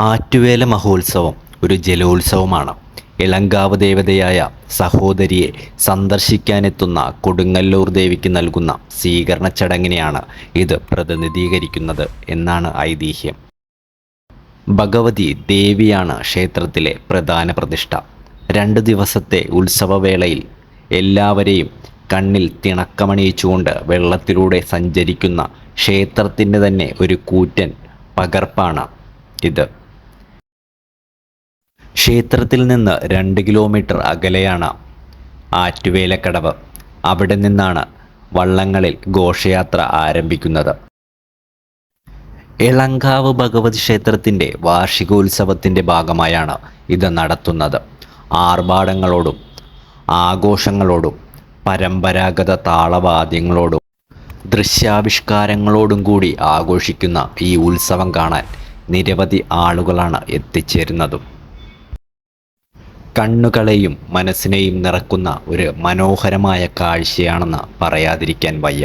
ആറ്റുവേല മഹോത്സവം ഒരു ജലോത്സവമാണ്. ഇളങ്കാവ് ദേവതയായ സഹോദരിയെ സന്ദർശിക്കാനെത്തുന്ന കൊടുങ്ങല്ലൂർ ദേവിക്ക് നൽകുന്ന സ്വീകരണ ചടങ്ങിനെയാണ് ഇത് പ്രതിനിധീകരിക്കുന്നത് എന്നാണ് ഐതിഹ്യം. ഭഗവതി ദേവിയാണ് ക്ഷേത്രത്തിലെ പ്രധാന പ്രതിഷ്ഠ. രണ്ട് ദിവസത്തെ ഉത്സവവേളയിൽ എല്ലാവരെയും കണ്ണിൽ തിണക്കമണിയിച്ചുകൊണ്ട് വെള്ളത്തിലൂടെ സഞ്ചരിക്കുന്ന ക്ഷേത്രത്തിന്റെ തന്നെ ഒരു കൂറ്റൻ പകർപ്പാണ് ഇത്. ക്ഷേത്രത്തിൽ നിന്ന് രണ്ട് കിലോമീറ്റർ അകലെയാണ് ആറ്റുവേലക്കടവ്. അവിടെ നിന്നാണ് വള്ളങ്ങളിൽ ഘോഷയാത്ര ആരംഭിക്കുന്നത്. എളങ്കാവ് ഭഗവതി ക്ഷേത്രത്തിന്റെ വാർഷികോത്സവത്തിന്റെ ഭാഗമായാണ് ഇത് നടത്തുന്നത്. ആർഭാടങ്ങളോടും ആഘോഷങ്ങളോടും പരമ്പരാഗത താളവാദ്യങ്ങളോടും ദൃശ്യാവിഷ്കാരങ്ങളോടും കൂടി ആഘോഷിക്കുന്ന ഈ ഉത്സവം കാണാൻ നിരവധി ആളുകളാണ് എത്തിച്ചേരുന്നതും. കണ്ണുകളെയും മനസ്സിനെയും നിറക്കുന്ന ഒരു മനോഹരമായ കാഴ്ചയാണെന്ന് പറയാതിരിക്കാൻ വയ്യ.